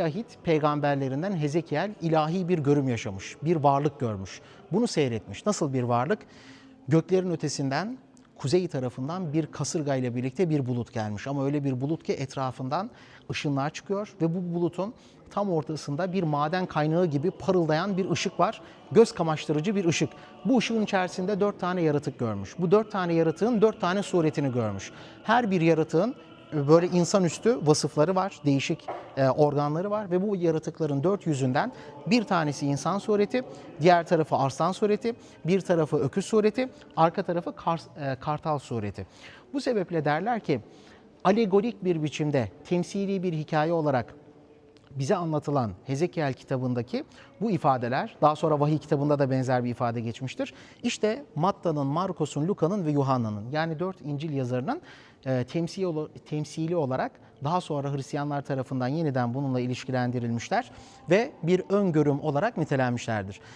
Yahit peygamberlerinden Hezekiel ilahi bir görüm yaşamış, bir varlık görmüş. Bunu seyretmiş. Nasıl bir varlık? Göklerin ötesinden kuzey tarafından bir kasırga ile birlikte bir bulut gelmiş. Ama öyle bir bulut ki etrafından ışınlar çıkıyor ve bu bulutun tam ortasında bir maden kaynağı gibi parıldayan bir ışık var. Göz kamaştırıcı bir ışık. Bu ışığın içerisinde dört tane yaratık görmüş. Bu dört tane yaratığın dört tane suretini görmüş. Her bir yaratığın böyle insanüstü vasıfları var, değişik e, organları var ve bu yaratıkların dört yüzünden bir tanesi insan sureti, diğer tarafı arslan sureti, bir tarafı öküz sureti, arka tarafı e, kartal sureti. Bu sebeple derler ki alegorik bir biçimde temsili bir hikaye olarak bize anlatılan Hezekiel kitabındaki bu ifadeler, daha sonra vahiy kitabında da benzer bir ifade geçmiştir. İşte Matta'nın, Markos'un, Luka'nın ve Yuhanna'nın yani dört İncil yazarının e, temsili, temsili olarak daha sonra Hristiyanlar tarafından yeniden bununla ilişkilendirilmişler ve bir öngörüm olarak nitelenmişlerdir.